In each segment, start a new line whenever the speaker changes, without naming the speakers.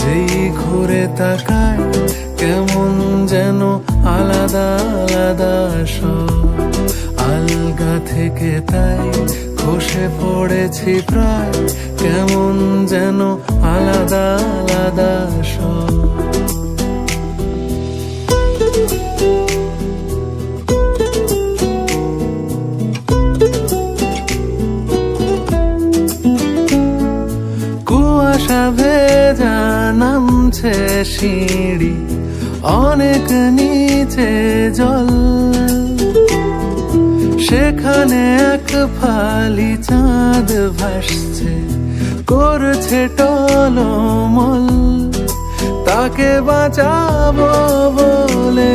যেই ঘুরে তাকায়, কেমন যেন আলাদা আলাদা সব। আলগা থেকে তাই খসে পড়েছি প্রায়, কেমন যেন আলাদা আলাদা সব। কুয়াশা ভেজা নামছে সিঁড়ি, অনেক নিচে জল। সেখানে এক ফালি চাঁদ ভাসছে, করছে টলমল। তাকে বাঁচাবো বলে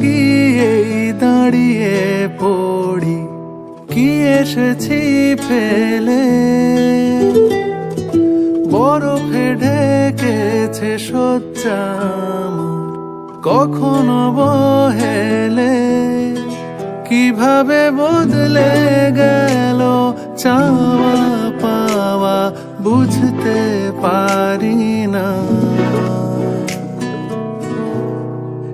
কিছুটা গিয়েই দাঁড়িয়ে পড়ি। কি এসেছি ফেলে? বরফে ঢেকেছে সজ্জা কখনো বহেলে কীভাবে বদলে গেল চাওয়া পাওয়া বুঝতে পারি না।